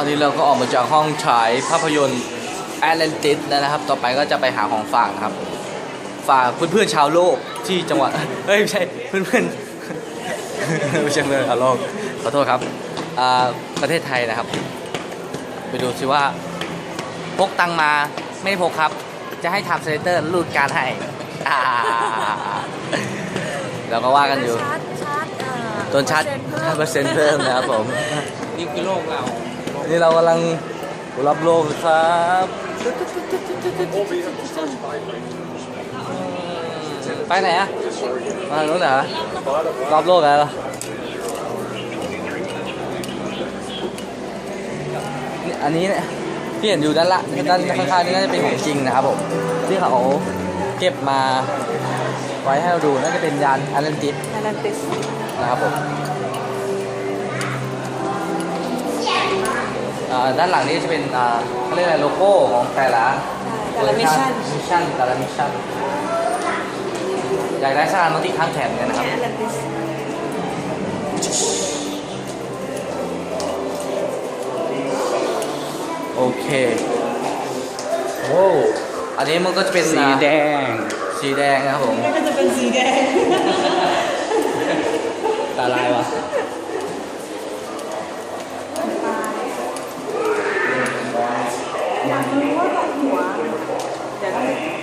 ตอนนี้เราก็ออกมาจากห้องฉายภาพยนตร์แอตแลนติสนะครับ ต่อไปก็จะไปหาของฝากนะครับ ฝากเพื่อนๆชาวโลกที่จังหวัดเฮ้ยไม่ใช่เพื่อนๆไม่ใช่เพื่อนชาวโลกขอโทษครับอ่าประเทศไทยนะครับ ไปดูสิว่าพกตังมาไม่ได้พกครับ จะให้ทำเซนเตอร์รูดการดให้อ่าเราก็ว่ากันอยู่ชาร์จชาร์จเอ่อต้นชาร์จเปอร์เซ็นต์เปอร์เซ็นต์เพิ่มนะครับผม นี่คือโลกเรา นี่เรากำลังรับโลกครับไปไหนอะมาทางนู้นเหรอรับโลกอะไรเหรอนี่อันนี้เนี่ยที่เห็นอยู่ด้านละด้านข้างๆนี่น่าจะเป็นของจริงนะครับผมที่เขาเก็บมาไว้ให้เราดูน่าจะเป็นยานแอตแลนติสแอตแลนติสนะครับผม ด้านหลังนี้จะเป็นอ่าเขาเรียกอะไรโลโก้ของแต่ละแต่ละมิชชั่นมิชชั่นแต่ละมิชชั่นอยากได้สร้างโนติข้างแถบเนี่ยนะครับแอตแลนติสโอเคโว้วอันนี้มันก็จะเป็นสีแดง สีแดงนะครับผมนี่ก็จะเป็นสีแดงตาลายวะ 我们国家。